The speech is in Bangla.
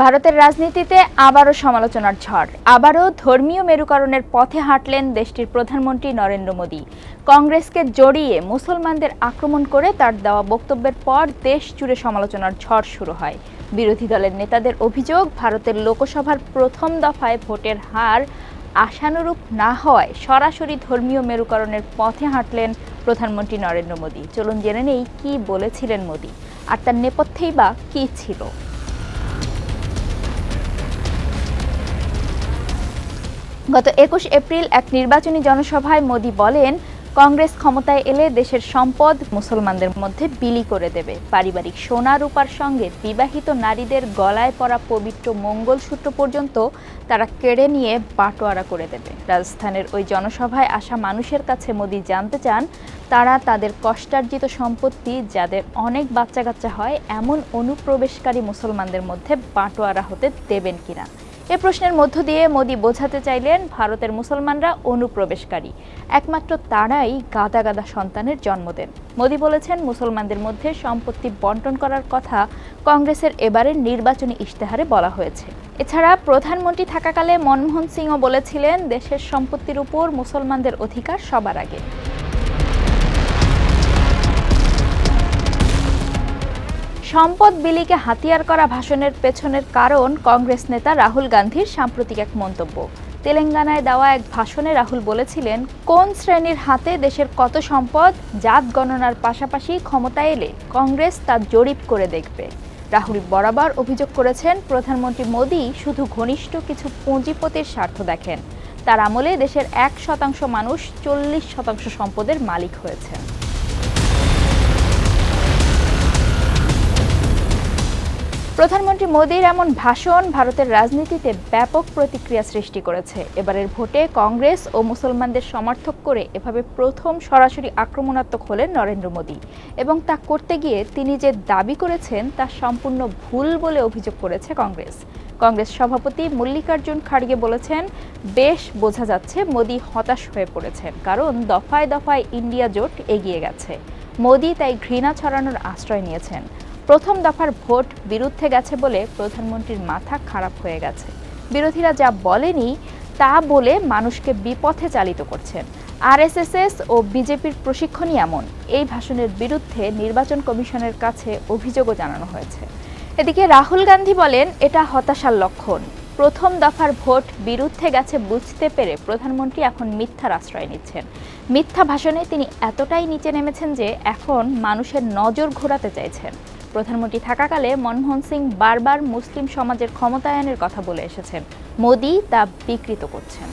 ভারতের রাজনীতিতে আবারও সমালোচনার ঝড়। আবারও ধর্মীয় মেরুকরণের পথে হাঁটলেন দেশটির প্রধানমন্ত্রী নরেন্দ্র মোদী। কংগ্রেসকে জড়িয়ে মুসলমানদের আক্রমণ করে তার দেওয়া বক্তব্যের পর দেশ জুড়ে সমালোচনার ঝড় শুরু হয়। বিরোধী দলের নেতাদের অভিযোগ, ভারতের লোকসভার প্রথম দফায় ভোটের হার আশানুরূপ না হওয়ায় সরাসরি ধর্মীয় মেরুকরণের পথে হাঁটলেন প্রধানমন্ত্রী নরেন্দ্র মোদী। চলুন জেনে নেই কী বলেছিলেন মোদী। আর তার নেপথ্যেই বা কী ছিল? গত একুশ এপ্রিল এক নির্বাচনী জনসভায় মোদি বলেন, কংগ্রেস ক্ষমতায় এলে দেশের সম্পদ মুসলমানদের মধ্যে বিলি করে দেবে। পারিবারিক সোনা রূপার সঙ্গে বিবাহিত নারীদের গলায় পরা পবিত্র মঙ্গলসূত্র পর্যন্ত তারা কেড়ে নিয়ে বাটোয়ারা করে দেবে। রাজস্থানের ওই জনসভায় আসা মানুষের কাছে মোদি জানতে চান, তারা তাদের কষ্টার্জিত সম্পত্তি যাদের অনেক বাচ্চা কাচ্চা হয়, এমন অনুপ্রবেশকারী মুসলমানদের মধ্যে বাটোয়ারা হতে দেবেন কিনা। এ প্রশ্নের মধ্য দিয়ে মোদী বোঝাতে চাইলেন ভারতের মুসলমানরা অনুপ্রবেশকারী। একমাত্র তারাই গাদা গাদা সন্তানের জন্ম দেন। মোদি বলেছেন, মুসলমানদের মধ্যে সম্পত্তি বন্টন করার কথা কংগ্রেসের এবারের নির্বাচনী ইশতেহারে বলা হয়েছে। এছাড়া প্রধানমন্ত্রী থাকাকালে মনমোহন সিংও বলেছিলেন, দেশের সম্পত্তির উপর মুসলমানদের অধিকার সবার আগে। সম্পদ বিলিকে হাতিয়ার করা ভাষণের পেছনের কারণ কংগ্রেস নেতা রাহুল গান্ধীর সাম্প্রতিক এক মন্তব্য। তেলেঙ্গানায় দেওয়া এক ভাষণে রাহুল বলেছিলেন, কোন শ্রেণির হাতে দেশের কত সম্পদ, জাত গণনার পাশাপাশি ক্ষমতায় এলে কংগ্রেস তা জরিপ করে দেখবে। রাহুল বরাবর অভিযোগ করেছেন, প্রধানমন্ত্রী মোদী শুধু ঘনিষ্ঠ কিছু পুঁজিপতির স্বার্থ দেখেন। তার আমলে দেশের এক শতাংশ মানুষ চল্লিশ শতাংশ সম্পদের মালিক হয়েছেন। প্রধানমন্ত্রী মোদীর এমন ভাষণ ভারতের রাজনীতিতে ব্যাপক প্রতিক্রিয়া সৃষ্টি করেছে। এবারের ভোটে কংগ্রেস ও মুসলমানদের সমর্থক করে এভাবে প্রথম সরাসরি আক্রমণাত্মক হলেন নরেন্দ্র মোদী। এবং তা করতে গিয়ে তিনি যে দাবি করেছেন তা সম্পূর্ণ ভুল বলে অভিযোগ করেছে কংগ্রেস। কংগ্রেস সভাপতি মল্লিকার্জুন খাড়গে বলেছেন, বেশ বোঝা যাচ্ছে মোদী হতাশ হয়ে পড়েছেন, কারণ দফায় দফায় ইন্ডিয়া জোট এগিয়ে গেছে। মোদী তাই ঘৃণা ছড়ানোর আশ্রয় নিয়েছেন। প্রথম দফার ভোট বিরুদ্ধে গেছে বলে প্রধানমন্ত্রীর মাথা খারাপ হয়ে গেছে। বিরোধীরা যা বলেনি, তা বলে মানুষকে বিপথে চালিত করছেন। আরএসএস ও বিজেপির প্রশিক্ষণই এমন। এই ভাষণের বিরুদ্ধে নির্বাচন কমিশনের কাছে অভিযোগও জানানো হয়েছে। এদিকে রাহুল গান্ধী বলেন, এটা হতাশার লক্ষণ। প্রথম দফার ভোট বিরুদ্ধে গেছে বুঝতে পেরে প্রধানমন্ত্রী এখন মিথ্যার আশ্রয় নিচ্ছেন। মিথ্যা ভাষণে তিনি এতটাই নিচে নেমেছেন যে এখন মানুষের নজর ঘোরাতে চাইছেন। প্রধানমন্ত্রী থাকাকালে মনমোহন সিং বারবার মুসলিম সমাজের ক্ষমতায়নের কথা বলে এসেছেন। মোদি তা বিকৃত করছেন।